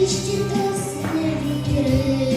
Geçti dostlar bir